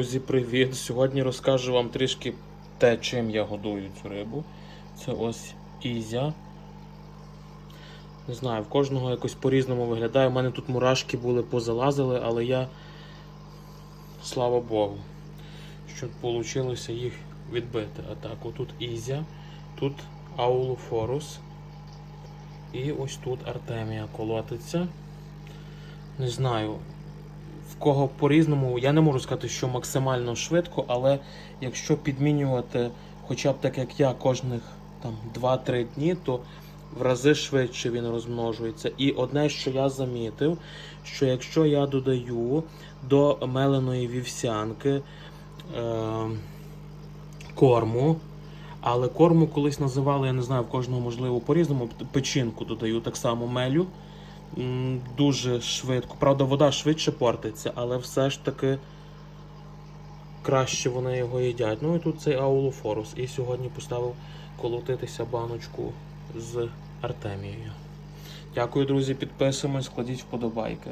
Друзі, привіт! Сьогодні розкажу вам трішки те, чим я годую цю рибу. Це ось ізя. Не знаю, в кожного якось по-різному виглядає. У мене тут мурашки були, позалазили, але я, слава Богу, що вийшло їх відбити. А так, отут ізя, тут аулофорус. І ось тут Артемія колотиться. Не знаю, кого по-різному, я не можу сказати, що максимально швидко, але якщо підмінювати хоча б так, як я, кожних там 2-3 дні, то в рази швидше він розмножується. І одне, що я замітив, що якщо я додаю до меленої вівсянки е, корму, але корму колись називали, я не знаю, в кожного можливо по-різному, печінку додаю так само мелю. Дуже швидко. Правда, вода швидше портиться, але все ж таки краще вони його їдять. Ну і тут цей аулофорус. І сьогодні поставив колотитися баночку з Артемією. Дякую, друзі, підписуємось, кладіть вподобайки.